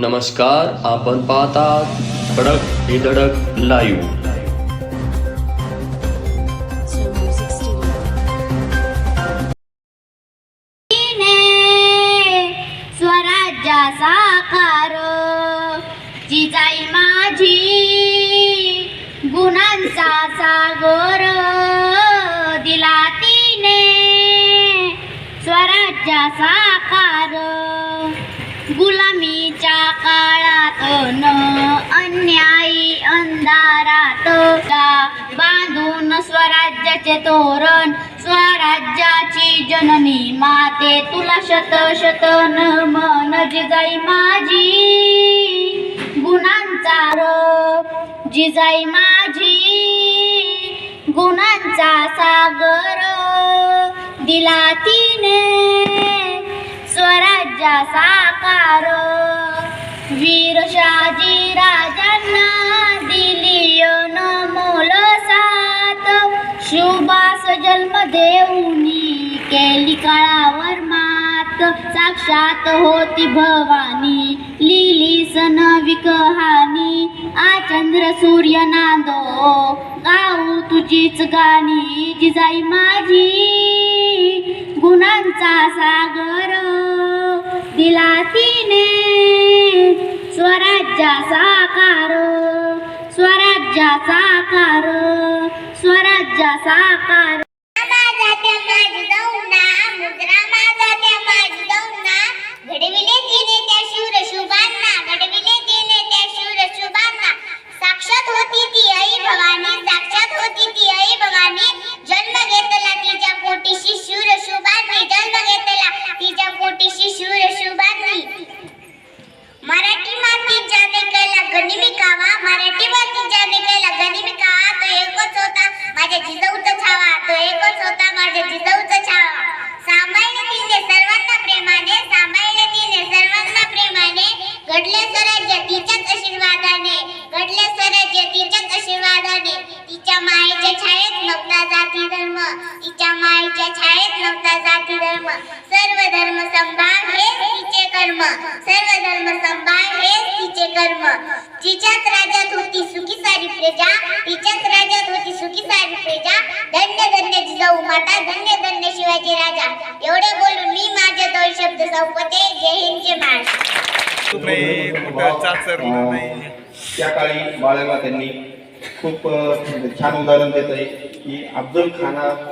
नमस्कार आपण पाहतात खडक ही धडक लाईव्ह स्वराज्या साकार जिजाई माझी गुणांचा सागर दिला तिने. स्वराज्या साकार गुलाम स्वराज्याचे तोरण स्वराज्याची जननी माते. तुला शत शत नमन जिजाई माझी. गुणांचा र जिजाई माझी. गुणांचा सागर दिला तिने. स्वराज्या साकार देऊनी केली काळावर मात. साक्षात होती भवानी लिली सनवी कहाणी आ चंद्र सूर्य नांदो गाऊ तुझीच गाणी. जिजाई माझी गुणांचा सागर. दिला तिने स्वराज्या साकार. स्वराज्या साकार स्वराज्या साकार. grama घडले स्वराज्य तिच्याच आशीर्वादाने घडले स्वराज्य तिच्याच आशीर्वादाने तिच्या मायेच्या छायेत नव्हता जाती धर्म तिच्या मायेच्या छायेत नव्हता जाती धर्म. सर्व धर्म संभाळ हे तिचे कर्म सर्व धर्म संभाळ हे तिचे कर्म. तिच्याच राज्यात होती सुखी सारी प्रजा तिच्याच राज्यात होती सुखी सारी प्रजा धन्य धन्य जिजाऊ माता धन्य धन्य शिवाजी राजा. एवढे बोलून मी माझे दोन शब्द संपते जय हिंद जय महाराष्ट्र. नाही कुठं चाचर नाही. त्या काळी बाळाला त्यांनी खूप छान उदाहरण देत आहे की अफजल खाना